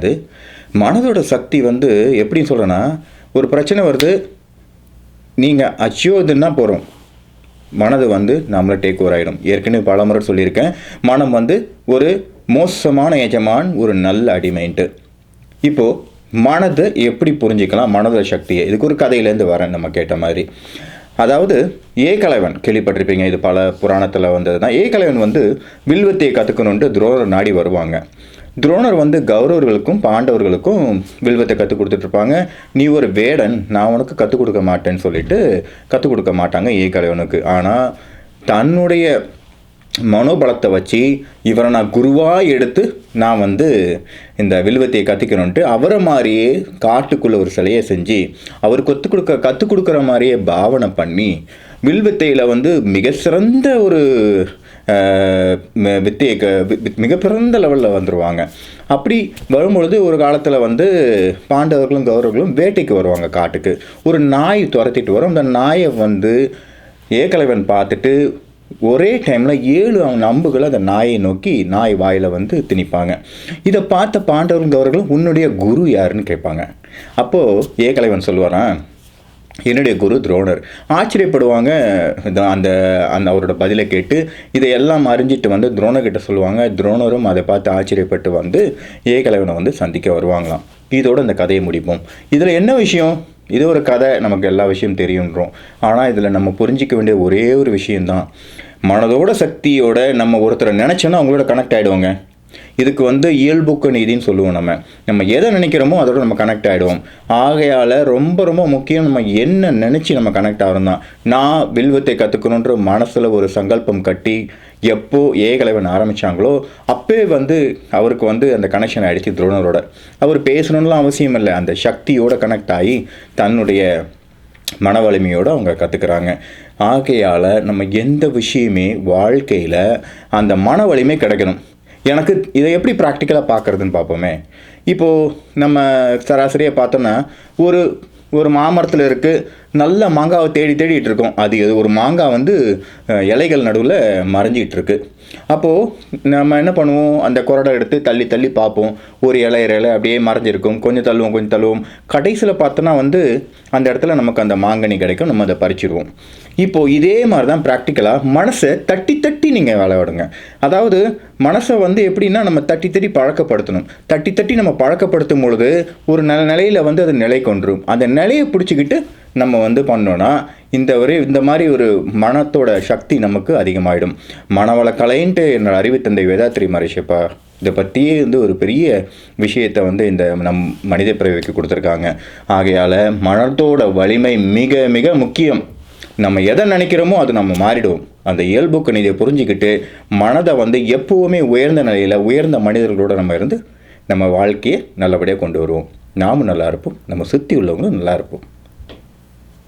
அது மனதோட சக்தி வந்து எப்படின்னு சொல்கிறேன்னா ஒரு பிரச்சனை வருது நீங்கள் அச்சியோதுன்னா போகிறோம் மனது வந்து நம்மளை டேக் ஓவர் ஆகிடும் ஏற்கனவே பல முறை சொல்லியிருக்கேன். மனம் வந்து ஒரு மோசமான எஜமான் ஒரு நல்ல அடிமைன்ட்டு. இப்போது மனதை எப்படி புரிஞ்சிக்கலாம்? மனதோட சக்தியை. இதுக்கு ஒரு கதையிலேருந்து வரேன் நம்ம கேட்ட மாதிரி. அதாவது ஏகலைவன் கேள்விப்பட்டிருப்பீங்க இது பல புராணத்தில் வந்தது தான் ஏகலைவன் வந்து வில்வத்தையை கற்றுக்கணுன்ட்டு துரோணர் நாடி வருவாங்க. துரோணர் வந்து கௌரவர்களுக்கும் பாண்டவர்களுக்கும் வில்வத்தை கற்றுக் கொடுத்துட்ருப்பாங்க. நீ ஒரு வேடன் நான் உனக்கு கற்றுக் கொடுக்க மாட்டேன்னு சொல்லிட்டு கற்றுக் கொடுக்க மாட்டாங்க ஏகலைவனுக்கு. ஆனால் தன்னுடைய மனோபலத்தை வச்சு இவரை நான் குருவாக எடுத்து நான் வந்து இந்த வில்வத்தையை கற்றுக்கணுன்ட்டு அவரை மாதிரியே காட்டுக்குள்ளே ஒரு சிலையை செஞ்சு அவர் கற்றுக் கொடுக்க கற்றுக் கொடுக்குற மாதிரியே பாவனை பண்ணி வில்வத்தையில் வந்து மிக சிறந்த ஒரு வித்திய க மிக பிறந்த லெவலில் வந்துடுவாங்க அப்படி வரும்பொழுது ஒரு காலத்தில் வந்து பாண்டவர்களும் கௌரவர்களும் வேட்டைக்கு வருவாங்க காட்டுக்கு. ஒரு நாய் துரத்திட்டு வரும். அந்த நாயை வந்து ஏகலைவன் பார்த்துட்டு ஒரே டைமில் ஏழு அவங்க அம்புகளை அந்த நாயை நோக்கி நாய் வாயில் வந்து திணிப்பாங்க. இதை பார்த்த பாண்டவர்களும் கௌரவர்களும் உன்னுடைய குரு யாருன்னு கேட்பாங்க. அப்போது ஏகலைவன் சொல்லுவாரான் என்னுடைய குரு துரோணர். ஆச்சரியப்படுவாங்க அந்த அந்த அவரோட பதிலை கேட்டு இதையெல்லாம் அறிஞ்சிட்டு வந்து துரோணர்கிட்ட சொல்லுவாங்க துரோணரும் அதை பார்த்து ஆச்சரியப்பட்டு வந்து ஏகலைவனை வந்து சந்திக்க வருவாங்களாம். இதோட இந்த கதையை முடிப்போம். இதில் என்ன விஷயம்? இது ஒரு கதை நமக்கு எல்லா விஷயம் தெரியுன்றோம். ஆனால் இதில் நம்ம புரிஞ்சிக்க வேண்டிய ஒரே ஒரு விஷயம்தான். மனதோட சக்தியோட நம்ம ஒருத்தரை நினச்சோன்னா அவங்களோட கனெக்ட் ஆகிடுவாங்க இதுக்கு வந்து இயல்புக்கு நீதின்னு சொல்லுவோம் நம்ம. நம்ம எதை நினைக்கிறோமோ அதோட நம்ம கனெக்ட் ஆகிடுவோம் ஆகையால் ரொம்ப ரொம்ப முக்கியம் நம்ம என்ன நினச்சி நம்ம கனெக்ட் ஆகிறோம் தான் நான் வில்வத்தை கற்றுக்கணுன்ற மனசில் ஒரு சங்கல்பம் கட்டி எப்போ ஏகலைவன் ஆரம்பித்தாங்களோ அப்பே வந்து அவருக்கு வந்து அந்த கனெக்ஷன் ஆகிடுச்சு துரோணரோட. அவர் பேசணும்லாம் அவசியம் இல்லை. அந்த சக்தியோட கனெக்ட் ஆகி தன்னுடைய மன வலிமையோடு அவங்க கற்றுக்குறாங்க ஆகையால் நம்ம எந்த விஷயமே வாழ்க்கையில் அந்த மன வலிமை கிடைக்கணும். எனக்கு இதை எப்படி ப்ராக்டிக்கலாக பார்க்குறதுன்னு பார்ப்போமே. இப்போது நம்ம சராசரியாக பார்த்தோன்னா ஒரு ஒரு மாமரத்தில் இருக்குது நல்ல மாங்காவை தேடி தேடிட்டு இருக்கோம். அது எது- ஒரு மாங்காய் வந்து இலைகள் நடுவில் மறைஞ்சிட்டு இருக்கு. அப்போது நம்ம என்ன பண்ணுவோம்? அந்த கொரடை எடுத்து தள்ளி தள்ளி பார்ப்போம். ஒரு இலை இலை அப்படியே மறைஞ்சிருக்கும். கொஞ்சம் தள்ளுவோம் கொஞ்சம் தள்ளுவோம். கடைசியில் பார்த்தோன்னா வந்து அந்த இடத்துல நமக்கு அந்த மாங்கனி கிடைக்கும். நம்ம அதை பறிச்சிடுவோம் இப்போது இதே மாதிரி தான் ப்ராக்டிக்கலாக மனசை தட்டி தட்டி நீங்கள் விளையாடுங்க. அதாவது மனசை வந்து எப்படின்னா நம்ம தட்டி தட்டி பழக்கப்படுத்தணும். தட்டி தட்டி நம்ம பழக்கப்படுத்தும் பொழுது ஒரு நல்ல நிலையில் வந்து அது நிலை கொண்டுரும். அந்த நிலையை பிடிச்சிக்கிட்டு நம்ம வந்து பண்ணோன்னா இந்த ஒரு இந்த மாதிரி ஒரு மனத்தோட சக்தி நமக்கு அதிகமாகிடும் மனவள கலைன்ட்டு என்னோட அறிவுத்தந்தை வேதாத்திரி மரிஷப்பா இதை பற்றியே வந்து ஒரு பெரிய விஷயத்தை வந்து இந்த நம் மனித பிறவிக்கு கொடுத்துருக்காங்க. ஆகையால் மனத்தோட வலிமை மிக மிக முக்கியம். நம்ம எதை நினைக்கிறோமோ அது நம்ம மாறிடுவோம் அந்த இயல்புக்கு இதை புரிஞ்சுக்கிட்டு மனதை வந்து எப்போவுமே உயர்ந்த நிலையில் உயர்ந்த மனிதர்களோட நம்ம இருந்து நம்ம வாழ்க்கையை நல்லபடியாக கொண்டு வருவோம். நாமும் நல்லா இருப்போம். நம்ம சுற்றி உள்ளவங்களும் நல்லா இருப்போம்.